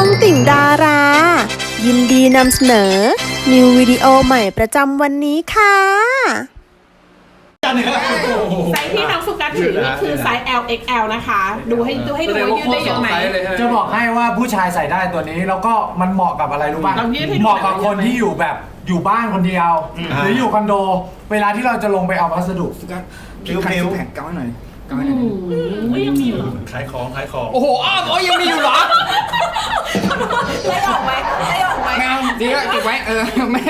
องติ่งดารา ยินดีนำเสนอ นิววิดีโอใหม่ประจำวันนี้ค่ะ ไซส์ที่น้องสุกัสถือนี่คือไซส์ L XL นะคะ ดูให้ดูให้ดูว่ายืดได้เยอะไหม จะบอกให้ว่าผู้ชายใส่ได้ตัวนี้แล้วก็มันเหมาะกับอะไรรู้ป่ะลองยืดให้ดู เหมาะกับหน่อยคนที่อยู่แบบอยู่บ้านคนเดียว หรืออยู่คอนโด เวลาที่เราจะลงไปเอาพัสดุพิ้วพิ้วแผ่นเก้าหน่อย เก้าหน่อยเฮ้ยยังมีอยู่ขายของขายของโอ้โหอ้าวโอ้ยยังมีอยู่เหรอไล่ออกไหมไล่ออกไหม ไม่เอาดีแล้วเก็บไว้เออไม่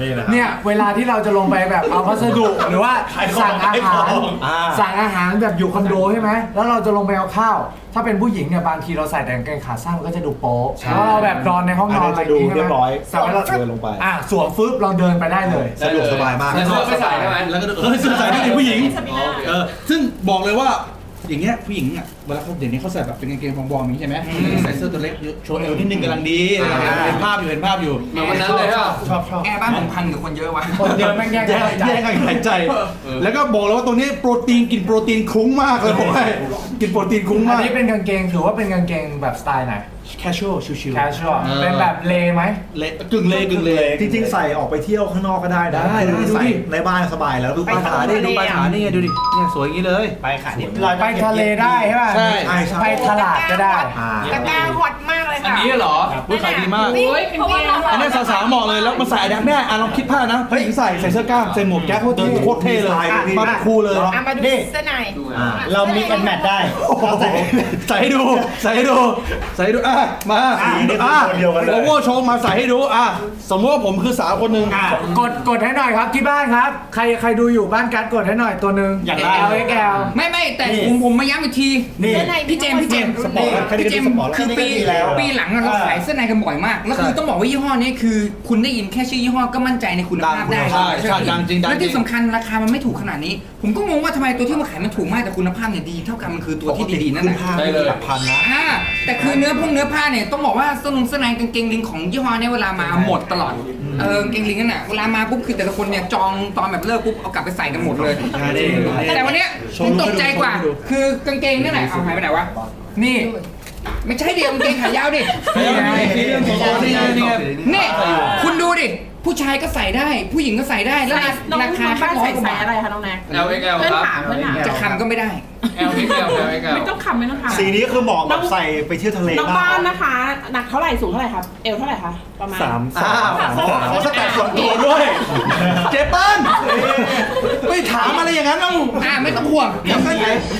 นี่นะเนี่ยเวลาที่เราจะลงไปแบบเอาพัสดุหรือว่าขายของสั่งอาขายขหาอรงอ่า สั่งอาหารแบบอยู่คอนโดใช่ไหมแล้วเราจะลงไปเอาข้าว ถ้าเป็นผู้หญิงเนี่ยบางทีเราใส่แต่กางเกงขาสั้นมันก็จะดูโป๊ะแล้วเราแบบนอนในห้องนอนอะไรอย่างงี้เรีใช่ยไหบมร้อยแต่ว่าเราเดินลงไป อะสวมฟึบเราเดินไปได้เลย สะดวกสบายมากแต่เสื้อไม่ใส่ใช่ไหมแล้วก็เออเสื้อใส่ด้วยดิผู้หญิงซาบิน่าเออซึ่งบอกเลยว่าอย่างเงี้ยผู้หญิงอะเวลาเขาเดี๋ยวนี้เขาใส่แบบเป็นกางเกงบองๆอย่างนี้ใช่ไหมใส่เสื้อตัวเล็กโชว์เอวนิดนึงกำลังดีเห็นภาพอยู่เห็นภาพอยู่เหมือนวันนั้นเลยอะชอบชอบแอร์บ้านผมพันกับคนเยอะวะคนเดินแม่งแย่งแย่งใจแย่งกันหายใจ แล้วก็บอกเลยว่าตัวนี้โปรตีนกินโปรตีนคุ้งมากเลยผมให้ กินโปรตีนคุ้งอัมานกนี้เป็นกางเกงถือว่าเป็นกางเกงแบบสไตล์ไหน casual ชิวๆ casual เออ เป็นแบบเลไหม เละกึ่งเละกึ่งเละจริงๆ ใส่ออกไปเที่ยวข้างนอกก็ได้นะได้ได้ดูดิ ใส่ในบ้านสบายแล้วดูปลายขาดิดูปลายขานี่ไงดูดิเนี่ยสวยอย่างนี้เลย ไปขาดิบไปทะเลได้ใช่ป่ะใช่ ใช่ใช่ไปตลาดก็ได้ อ่า ตะกร้าฮอตมากเลยอันค่ะนี้เหรอ ผู้ขายดีมาก โอ้ยเพราะว่าเราอันนี้สาวๆเหมาะเลยแล้วมาใส่อันนี้แม่อะลองคิดภาพนะผู้หญิงใส่ใส่เสื้อกล้ามใส่หมวกแก๊ปโคตรโคตรเท่เลยดีไซน์ดีมาเป็นครูเลย อะมาดูนี่เสื้อใน อ่า เรามีกันแมทได้เราใส่ใส่ให้ดู ใส่ให้ดู ใส่ให้ดู อะ มาสีนี่คืออะคนเดียวกันเลยโอโวโชว์มาใส่ให้ดู อะ สมมติว่าผมคือสาวคนหนึ่งกดกดให้หน่อยครับที่บ้านครับ ใครใครดูอยู่บ้านการดกดให้หน่อยตัวหนึ่ง อยากได้ L X L ไม่ไม่แต่นี่ ผมผมมาย้ำอีกที นี่เสื้อในพี่เจมส์พี่เจมส์สปอร์ตแล้วแค่นี้พี่เจมก็ส์สปอร์ตแล้วคือปีแค่นี้ก็ดีแล้วปีหลังอะเราอ่าขายเสื้อในกันบ่อยมาก แล้วคือใช่ต้องบอกว่ายี่ห้อนี้คือ คุณได้ยินแค่ชื่อยี่ห้อก็มั่นใจในคุณภาพได้ใช่ใช่ดังจริงดังจริง และที่สำคัญราคามันไม่ถูกขนาดนี้ ผมก็งงว่าทำไมตัวที่มาขายมันถูกมากแต่คุณภาพเนี่ยดี เท่ากันมันคือตัวที่ดีๆนั่นแหละได้เลย หลักพันนะ อ่าแต่คือเนื้อพวกเนื้อผ้าเนี่ยต้องบอกว่าเสื้อนุ่งเสื้อในกางเกงลิงของยี่ห้อเนี้เวลามาหมดตลอดเออกางเกงลิงนั่นน่ะเวลามาปุ๊บคือแต่ละคนเนี่ยจองตอนแบบเลิกปุ๊บเอากลับไปใส่กันหมดเลย แต่วันเนี้ยผมตกใจกว่า คือกางเกงนั่นแหละเอาหายไปไหนวะนี่ไม่ใช่เดียวกางเกงขายาวดิ นี่ไงนี่ไงนี่ไงนี่คุณดูดิ ผู้ชายก็ใส่ได้ ผู้หญิงก็ใส่ได้แล้วใส่น้องราคาน้องแค่บ้านร้อยใส่กว่าใส่บาทอะไรคะน้องแน็ก L X L เพื่อนครับ ถามเพื่อนถามจะคำก็ไม่ได้ L X L L X L ไม่ต้องคำไม่ต้องคำสีนี้คือเหมาะแบบใส่ไปเที่ยวทะเลน้องมากบ้านนะคะ หนักเท่าไหร่สูงเท่าไหร่ครับเอวเท่าไหร่คะประมาณ สามอ้าวสามขอสามขอสแตทส่วนตัวด้วย เจเปิ้ลไม่ถามอะไรอย่างนั้นเอ้าอ่าไม่ต้องห่วง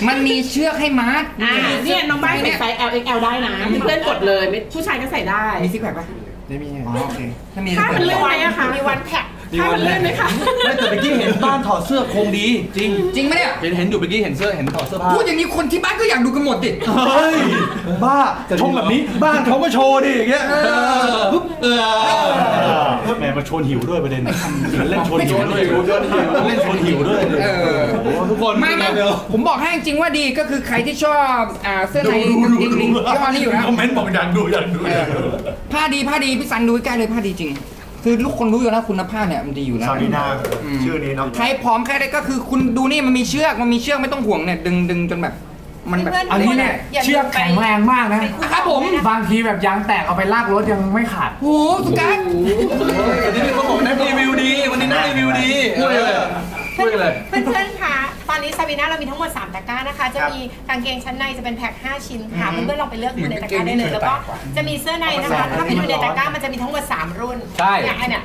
มันมีเชือกให้มัดอ่าเนี่ยน้องบ้านใส่เนี่ยไซส์ L XL ได้นะเพื่อนๆกดเลยไม่ผู้ชายก็ใส่ได้ มีซิกแพคปะ ไม่มีอ๋อโอเคถ้ามีถ้ามันเปิเลื่ดอนไหมอะคะมีวันแพ็ค ถ้ามันเลื่อนไหมคะไม่แต่เมื่อกี้เห็นบ้านถอดเสื้อโครงดี จริง จริงไหมเนี่ย เห็นเห็นอยู่เมื่อกี้เห็นเสื้อเห็นถอดเสื้อผ้าพูดอย่างนี้คนที่บ้านก็อยากดูกันหมดดิ เฮ้ย บ้าชมแบบนี้บ้านเขาก็โชว์ดิอย่างเงี้ยปุ๊บเออ แหมมาชวนหิวด้วยประเด็นเล่นชวนหิวด้วยเล่นชวนหิวด้วยเออ โอ้โหทุกคนไม่ไม่เร็ว ผมบอกให้จริงๆว่าดีก็คือใครที่ชอบอ่าเสื้อในลิงลิงยี่ห้อนี้อยู่แล้วคอมเมนต์บอกอยากดูอยากดูอยากดูผ้าดีผ้าดีพี่สันดูใกล้เลยผ้าดีจริง คือทุกคนรู้อยู่แล้วคุณภาพเนี่ยมันดีอยู่แล้วซาบีนาชื่อนี้เนาะใครพร้อมแค่ได้ก็คือคุณดูนี่มันมีเชือกมันมีเชือกไม่ต้องห่วงเนี่ยดึงดึงจนแบบ มันแบบ เพื่อนๆ อันนี้เนี่ยเชือกแข็งแรงมากนะครับผมบางทีแบบยางแตกเอาไปลากรถยังไม่ขาด โอ้โหสุกัสวันนี้เขาบอกนักรีวิวดี วันนี้นักรีวิวดีพูดเลยช่วยกันเลย เพื่อนๆคะต อนนี้ซาบีน่าเรามีทั้งหมด 3 ตะกร้านะคะ จะมีกางเกงชั้นในจะเป็นแพ็ค5 ชิ้นค่ะเพื่อนๆลองไปเลือกดูในตะกร้าได้เลย แล้วก็จะมีเสื้อในนะคะ ถ้าไปดูในตะกร้ามันจะมีทั้งหมด 3 รุ่นใช่เนี่ยอันเนี่ย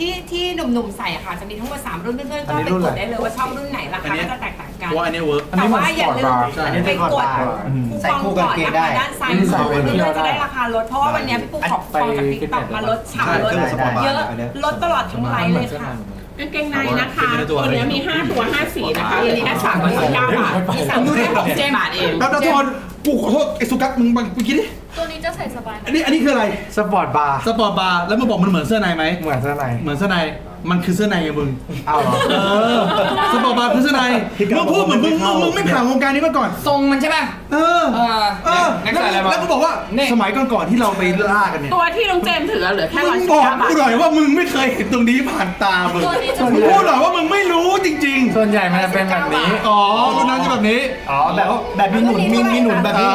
ที่ที่หนุ่มๆใส่อะค่ะ จะมีทั้งหมด 3 รุ่นเพื่อนๆก็ไปกดได้เลยว่าชอบรุ่นไหนราคาก็จะแตกต่างกัน ว่าอันนี้เวิร์กแต่ว่าอย่าลืมอันนี้ไปเป็นกดใส่คู่กางเกงได้ด้านซ้ายมือเพื่อจะได้ราคาลด เพราะว่าวันนี้พี่ปุ๊กขอบฟองจากติ๊กต็อกมาลดฉ่ำลดเยอะ ลดตลอดทั้งไลฟ์เลยค่ะ กางเกงในนะคะตัวนี้มี 5 ตัว 5 สีนะคะตัวนี้แค่3 9บาทมี3ตัวแค่60บาทเองแป๊บนะทุกคนกูขอโทษไอ้สุกัสมึงบังเมื่อกี้ดิตัวนี้จะใส่สบายอันนี้อันนี้คืออะไรสปอร์ตบาร์สปอร์ตบาร์แล้วมาบอกมันเหมือนเสื้อในไหมเหมือนเสื้อในเหมือนเสื้อใน มันคือเสื้อในไงมึงเอาเหรอเออสปอร์ตบาร์คือเสื้อในมึงพูดเหมือนมึงมึงมึงไม่ผ่านวงการนี้มาก่อน ทรงมันใช่ป่ะ เออเออเออนักแล้วใส่อะไรมา แล้วก็บอกว่านี่สมัยก่อนๆที่เราไปล่ากันเนี่ยตัวที่น้องเจมส์ถือเหลือแค่มึร้อยงสิบบอกเก้าบาท กูหน่อยว่ามึงไม่เคยเห็นตรงนี้ผ่านตามึงมึงพูดหน่อยว่ามึงไม่รู้จริง ส่วนใหญ่มันจะเป็นแบบนี้ ๆ อ๋อรุ่นนั้นจะแบบนี้อ๋อแบบแบบมีหนุนมีมีหนุนแบบนี้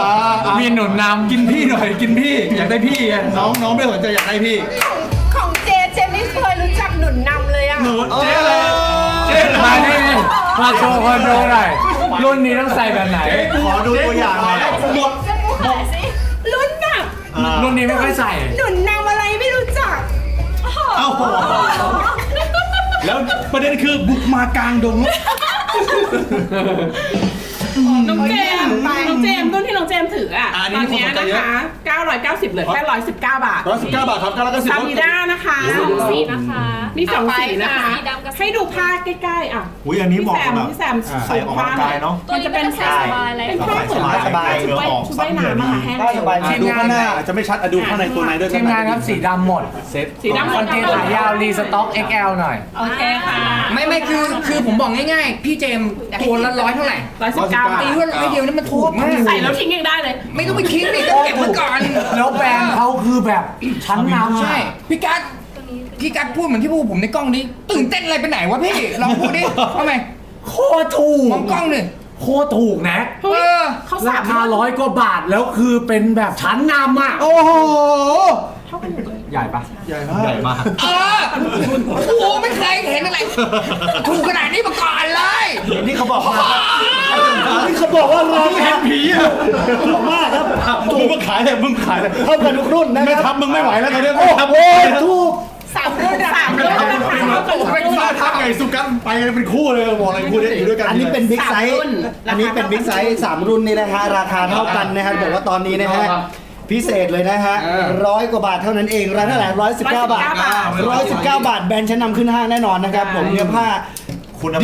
มีหนุนนำกินพี่หน่อยกินพี่อยากได้พี่ไงน้องน้องไม่สนใจอยากได้พี่ มาดิมาโชว์คอนโดหน่อยรุ่นนี้ต้องใส่แบบไหน ขอดูตัวอย่างหน่อยหมดรุ่นน่ะรุ่นนี้ไม่ค่อยใส่ หนุนนำอะไรไม่รู้จักเอ้าแล้วประเด็นคือบุกมากลางดง น้องเจมส์น้องเจมส์รุ่นที่น้องเจมส์ถืออะอันตนี้อนมีเนี้ยคนสนใจนะเยอะ คะ 990เหลือแค่ 119 บาทร้อยสิบเก้าบาทครับเก้าร้อยเก้าสิบ ซามิด้านะคะสองสีนะคะ มีสองสีนะคะสีดำกับสี ให้ดูผ้าใกล้ๆอะอุ้ยอันนี้เหมาะกับแบบพี่แซมใส่ออกกำลังกายเนาะตัวนี้เป็นใส่สบายเลย เป็นผ้าเหมือนสบายๆ ชุดว่ายออกชุดว่ายน้ำอะค่ะแห้งได้สบายทีมดูงานข้างหน้าอาจจะไม่ชัดอะดูข้างในตัวในด้วยทีมงานครับสีดำหมดเซ็ตสีดำหมกาดงเกงขายาวรีสต็อก XL หน่อย โอเคค่ะไม่ไม่คือคือผมบอกง่ายๆ พี่เจมส์ตัวละร้อยเท่าไหร่ร้อยสิบเก้าบาทตีว่าร้อยเดียวนี่มันถูกมากใส่แล้วทิ้งยังได้เลย ไม่ต้องไปคิดดิก็เก็บไว้ก่อนแล้วแบรนด์เขาคือแบบชั้นนำอะใช่ พี่กัด พี่กัดพูดเหมือนที่พูดผมในกล้องนี้ตื่นเต้นอะไรไปไหนวะพี่ลองพูดดิทำไมโคตรถูกมองกล้องหนึ่งโคตรถูกนะ เออเขาราสามคาร้อยกว่าบาทแล้วคือเป็นแบบชั้นนำอะโอ้โหใหญ่ปะใหญ่มากใหญ่มากเออโอ้โหไม่เคยเห็นอะไรถูกขนาดนี้มาก่อนเลยนี่เขาบอกว่านี่เขาบอกว่าเราเห็นผีอะถูกมากครับมึงมาขายเลยมึงขายเลยเท่ากันทุกรุ่นนะไม่ครับทับมึงไม่ไหวแล้วตอนนี้โอ้ไม่ทับโหถูก สามรุ่นสามรุ่นนะคะไม่ทับทับไงสุกันไปเป็นคู่เลยบอกอะไรคู่นี้อยู่ด้วยกันอันนี้เป็นบิ๊กไซส์อันนี้เป็นบิ๊กไซส์สามรุ่นนี่นะฮะราคาเท่ากันนะครับอกว่าตอนนี้นะฮะพิเศษเลยนะฮะร้อยกว่าบาทเท่านั้นเองร้านเท่าไหร่ร้อยสิบเก้าบาทร้อยสิบเก้าบาทแบรนด์ชั้นนำขึ้นห้างแน่นอนนะครับผมเนื้อผ้า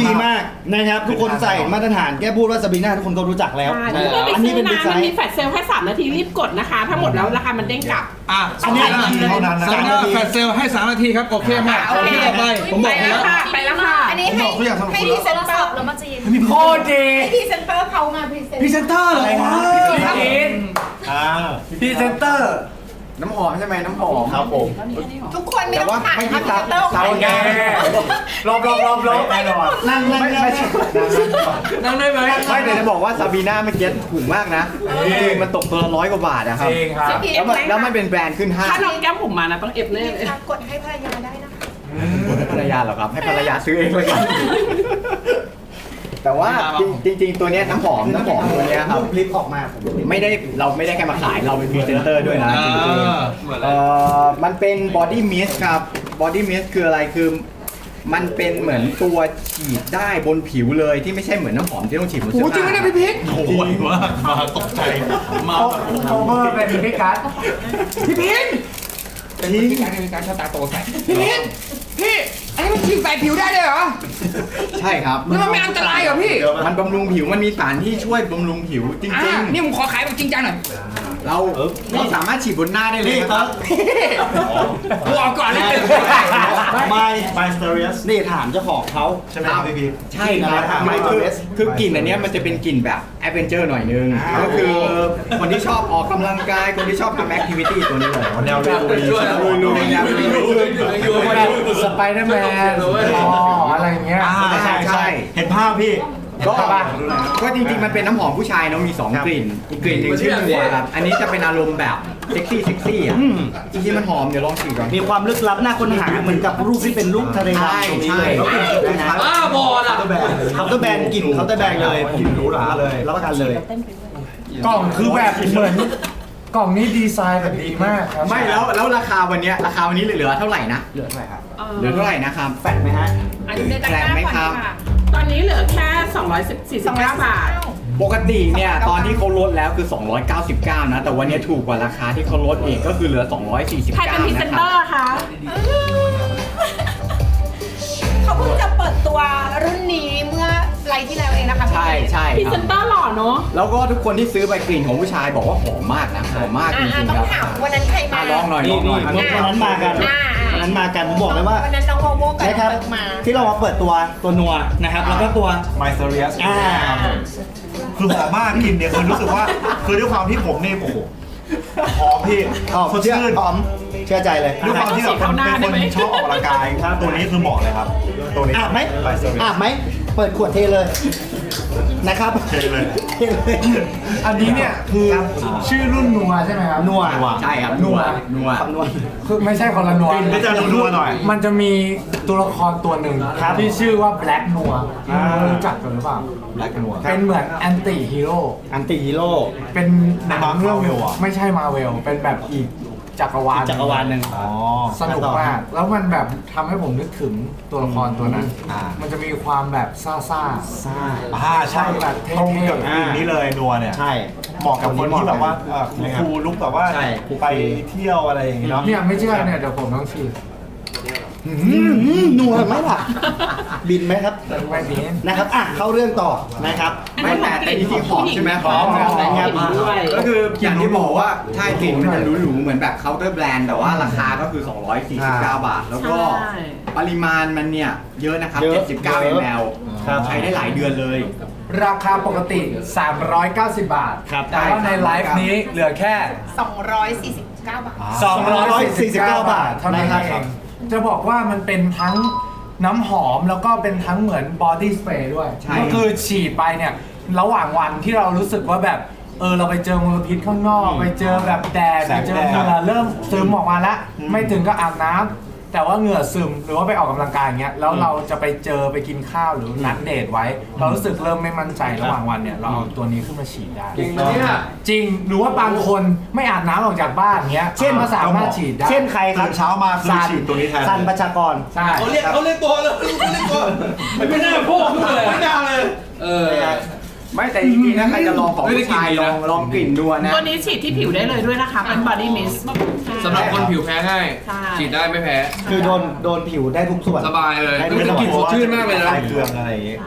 ดีมากนะครับ ทุกคนใส่มาตรฐานแค่พูดว่าซาบีน่าทุกคนก็รู้จักแล้วอ่านี่อันนี้เป็นบิ๊กไซมันมีส์ แฟลชเซลลแค่สามนาทีรีบกดนะคะ ถ้าหมดแล้วราคามันเด้งกลับ อะอันนี้นาทีเท่านั้นนะสามนาทีแฟลชเซลให้สามนาทีครับโอเคมากโอเคต่อไปผมบอกไปไปแล้แล้ววค่ะไปแล้วค่ะ อันนี้ให้ผมบอกเขาอยากทำให้พรีเซนเตอร์แล้วมาจีนโคตรดีให้พรีเซนเตอร์เขามาพรีเซนพรีเซนเตอร์เหรอวะ พี่กินอ่า พรีเซนเตอร์ น้ำหอมใช่ไหมน้ำหอมครับผมทุกคนไม่ต้องผ่านพรีเซนเตอร์เตาแกรอบรอบรอบรอบแน่นอนนั่งนั่งนั่งนั่งได้ไหมไม่แต่จะบอกว่าซาบีน่าเมื่อกี้ถูกมากนะจริงๆมันตกตัวละร้อยกว่าบาทนะครับจริงครับแล้วมันแล้วมันเป็นแบรนด์ขึ้นห้างถ้าน้องแก้มผมมานะต้องเอฟแน่เลยกดให้ภรรยาได้นะคะให้ภรรยาเหรอครับ ให้ภรรยาซื้อเองเลยกัน แต่ว่าจริง ๆ ตัวเนี้ยน้ำหอมน้ำหอมตัวเนี้ยครับ คลิปออกมาผมไม่ได้เราไม่ได้แค่มาขายเราเป็นพรีเซนเตอร์ด้วยนะจริงเหมือนๆอะไร เอ่อมันเป็นบอดี้มิสครับบอดี้มิสคืออะไรคือมันเป็นเหมือนตัวฉีดได้บนผิวเลยที่ไม่ใช่เหมือนน้ำหอมที่ต้องฉีดบนโอ้เสื้อจริงไหมผ้าเนี่ยพี่พิษโอ้โหไวมากมาตกใจ มาแบบโอเวอร์เป็นพี่กัสพี่พิษเป็นพี่การเป็นการชอบตาโตใส่พี่พิษพี่อันนี้มันฉีดใส่ผิวได้เลยเหรอ ใช่ครับแล้วมันไม่อันตรายเหรอพี่ มันบำรุงผิวมันมีสารที่ช่วยบำรุงผิวจอ่าริงนี่ผมขอขายแบบจริงจังหน่อยๆ เราเราสามารถฉีดบนหน้าได้เลยนะครับกูออกก่อนเลย My My Stories นี่ถามเจ้าของเขาใช่ไหมครับพี่พีใช่ครับถามไม่ My คือ Stories คือกลิ่นอันเนี้ยมันจะเป็นกลิ่นแบบแอดเวนเจอร์หน่อยนึง ก็คือคนที่ชอบออกกำลังกาย คนที่ชอบทำแอคทิวิตี้ตัวนี้เลยแนวลุยช่วยนะลุยลุยแนวลุยลุยแบบสไปเดอร์แมนอ๋ออะไรอย่างเงี้ยใช่ใช่เห็นภาพพี่ ก็ก็จริงๆ มันเป็นน้ำหอมผู้ชายเนาะมีสองครับกลิ่น อีกกลิ่นหนึ่งชื่อนัวครับ อันนี้จะเป็นอารมณ์แบบเซ็กซี่เซ็กซี่อะ จริงๆ มันหอม เดี๋ยวลองฉีดก่อน มีความลึกลับน่าค้นหาเหมือนกับรูปที่เป็นรูปทะเลใช่ดำตรงนี้ใช่เลยแล้วกลิ่นสุดนะบ้าบอล่ะเคาน์เตอร์แบรนด์เคาน์เตอร์แบรนด์กลิ่นเคาน์เตอร์แบรนด์เลยกลิ่นหรูหราเลยรับประกันเลย กล่องคือแบบเหมือน กล่องนี้ดีไซน์แบบดีมากครับไม่แล้วแล้วราคาวันเนี้ยราคาวันนี้เหลือเท่าไหร่นะ เหลือเท่าไหร่ครับ เหลือเท่าไหร่นะครับ แฟดไหมฮะ อันนี้ในตะกร้าแรงไหมก่อนครับค่ะ ตอนนี้เหลือแค่249บาท ปกติเนี่ยตอนที่เขาลดแล้วคือ 299 นะ แต่วันนี้ถูกกว่าราคาที่เขาลดอีกก็คือเหลือ 249ใครเป็นพรีเซนนะคเตรัอบร์คะเขาเพิ่งจะเปิดตัวรุ่นนี้เมื่อไรที่แล้วเองนะคะพี่ใช่ใช่พรีคเซรับนเตอร์หล่อเนาะแล้วก็ทุกคนที่ซื้อไปกลิ่นของผู้ชายบอกว่าหอมมากนะหอมมากจอ่าริงๆต้อคงรับถามวันนั้นใครมา อะลองหน่อยลองหน่อย นี่นี่วันนั้นมากัน อ่าอ่า นั้นมากันผมบอกเลยว่าวันนั้นน้องโมโมกับนะครับน้องเบิร์กมา ที่เรามาเปิดตัวตัวนัวนะครับ แล้วก็ตัว ไมเซเรียสอ่า คือหอมมากกลินเนี่ยคือรู้สึกว่า คือด้วยความที่ผมนี่โอ้โหหอมพี่หอมสดเชื่อชื่นหอมเชื่อใจเลยด้วยความที่แบบเป็นคนชอบออกกำลังกายตัวนี้คือเหมาะเลยครับ ตัวนี้อาบไหมไมเซเรียอาบไหมเปิดขวดเทเลยนะครับ เทเลยเทเลย อันนี้เนี่ยคือชื่อรุ่นนัวใช่ไหมครับนัวใช่ครับนัวนัวคำนวณคือไม่ใช่คนละนัวก็จะนัวๆหน่อย มันจะมีตัวละครตัวหนึ่งครับที่ชื่อว่าแบล็กนัวรู้จักกันหรือเปล่าแบล็กนัวเป็นเหมือนแอนตี้ฮีโร่อันติฮีโร่เป็นหนังเรื่อง Marvel เหรอไม่ใช่มาเวลเป็นแบบอีก จักรวาลจักรวาลหนึ่ง อ๋อ สนุกมาก แล้วมันแบบทำให้ผมนึกถึงตัวละครตัวนั้น อ่ามันจะมีความแบบซ่าซ่า ซ่า อ่าใช่แบบเท่ๆ ตรงกับกลิ่นนี้เลยนัวเนี่ยใช่ เหมาะกับคนที่แบบว่าเอ่อครูลุกแบบว่าใช่ไปเที่ยวอะไรอย่างเงี้ยเนาะเนี่ยไม่เชื่อเนี่ยเดี๋ยวผมต้องฉีดอืม นัวไหมล่ะ บินไหมครับไม่ดีนะครับ อะเข้าเรื่องต่อนะครับไม่แต่แต่จริงๆหอมใช่ไหมหอมนะครับก็คืออย่างที่บอกว่าใช่กลิ่นมันจะหรูๆเหมือนแบบเคาน์เตอร์แบรนด์แต่ว่าราคาก็คือ 249 บาท แล้วก็ปริมาณมันเนี่ยเยอะนะครับเยอะ79 ml ใช้ได้หลายเดือนเลย ราคาปกติ 390 บาท แต่ว่าในไลฟ์นี้เหลือแค่ 249 บาท 249 บาทเท่านั้นครับเอง จะบอกว่ามันเป็นทั้งน้ำหอมแล้วก็เป็นทั้งเหมือนบอดี้สเปรย์ด้วย ใช่ ก็คือฉีดไปเนี่ย ระหว่างวันที่เรารู้สึกว่าแบบ เออเราไปเจอมลพิษข้างนอก ไปเจอแบบแดดแสไปงเจอแดด เหงื่อเริ่มซึมออกมาแล้วไม่ถึงก็อาบน้ำ แต่ว่าเหงื่อซึมหรือว่าไปออกกำลังกายอย่างเงี้ยแล้วเราจะไปเจอไปกินข้าวหรือนัดเดทไว้ เรารู้สึกเริ่มไม่มั่นใจระหว่างวันเนี่ยเราเอาตัวนี้ขึ้นมาฉีดได้ จริงไหมเนี่ย จริงหรือว่าบางคนไม่อาบน้ำออกจากบ้านเงี้ยเช่นก็สามารถฉีดได้ เช่นใครครัตื่บนเช้ามาคือฉีดตัวนี้แทน สันประชากร ใช่ เขาเรียกเขาเรียกตัวเลยเขาเรียกตัวไม่น่าพูดเลยไม่น่าเลย เออ ไม่แต่จริงๆนะใครจะลองของไม่ได้ผู้ชายกลิ่นดีลนะ องลองกลิ่นดูนะ ตัวนี้ฉีดที่ผิวได้เลยด้วยนะคะ เป็น body mist สำหรับคนผิวแพ้ง่ายใช่ ฉีดได้ไม่แพ้ คือโดนโดนผิวได้ทุกส่วนสบายเลยได้รู้สึกกลิ่นสดชื่นมากเลยนะ คลายเกลืองอะไรอย่างงี้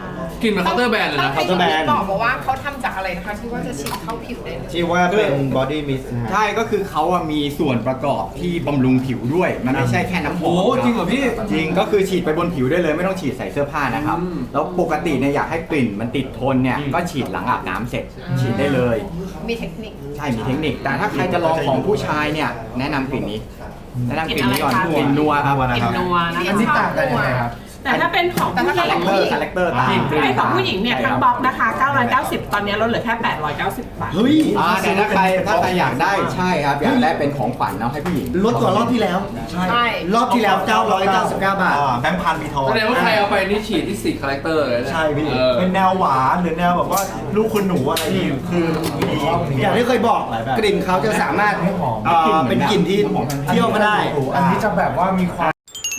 กลิ่นเหมือนเคาน์เตอร์แบรนด์เลยนะต้องให้คุณบอกบอกว่าเขาทำจากอะไรนะคะที่ว่าจะฉีดเข้าผิวได้เลย ที่ว่าเป็นบอดี้มิสนะฮะ ใช่ก็คือเขาอะมีส่วนประกอบที่บำรุงผิวด้วย มันไม่ใช่แค่น้ำหอมโอ้จริงเหรอพี่ จริงก็คือฉีดไปบนผิวได้เลยไม่ต้องฉีดใส่เสื้อผ้านะครับ อืมแล้วปกติเนี่ยอยากให้กลิ่นมันติดทนเนี่ยก็ฉีดหลังอาบน้ำเสร็จ ฉีดได้เลย มีเทคนิค ใช่มีเทคนิค แต่ถ้าใครจะลองของผู้ชายเนี่ย แนะนำกลิ่นนี้ แนะนำกลิ่นนี้ก่อนกลิ่นอะไรคะกลิ่นนัวครับนัวนะกลิ่นนัวนะอันนี้ต่างกันยังไงครับ แต่ถ้าเป็นของผู้หญิงคาแรคเตอร์คาแรคเตอร์ตามถ้าเป็นของผู้หญิงเนี่ยทั้งบล็อกนะคะ 990 ตอนนี้ลดเหลือแค่ 890 บาท เฮ้ยอ่าแต่ถ้าใครถ้าใครอยากได้ใช่ครับอยากได้เป็นของขวัญเนาะให้ผู้หญิงลดกว่ารอบที่แล้ว ใช่ รอบที่แล้ว 999 บาท อ่าแบงค์พันมีทองแสดงว่าใครเอาไปนี่ฉีดที่สี่คาแรคเตอร์เลยนะใช่พี่ เออ เป็นแนวหวานหรือแนวแบบว่าลูกคุณหนูอะไรนี่คือมีอย่างที่เคยบอกกลิ่นเขาจะสามารถไม่หอมเอ่อเป็นกลิ่นที่เที่ยวก็ได้ อันนี้จะแบบว่ามีความ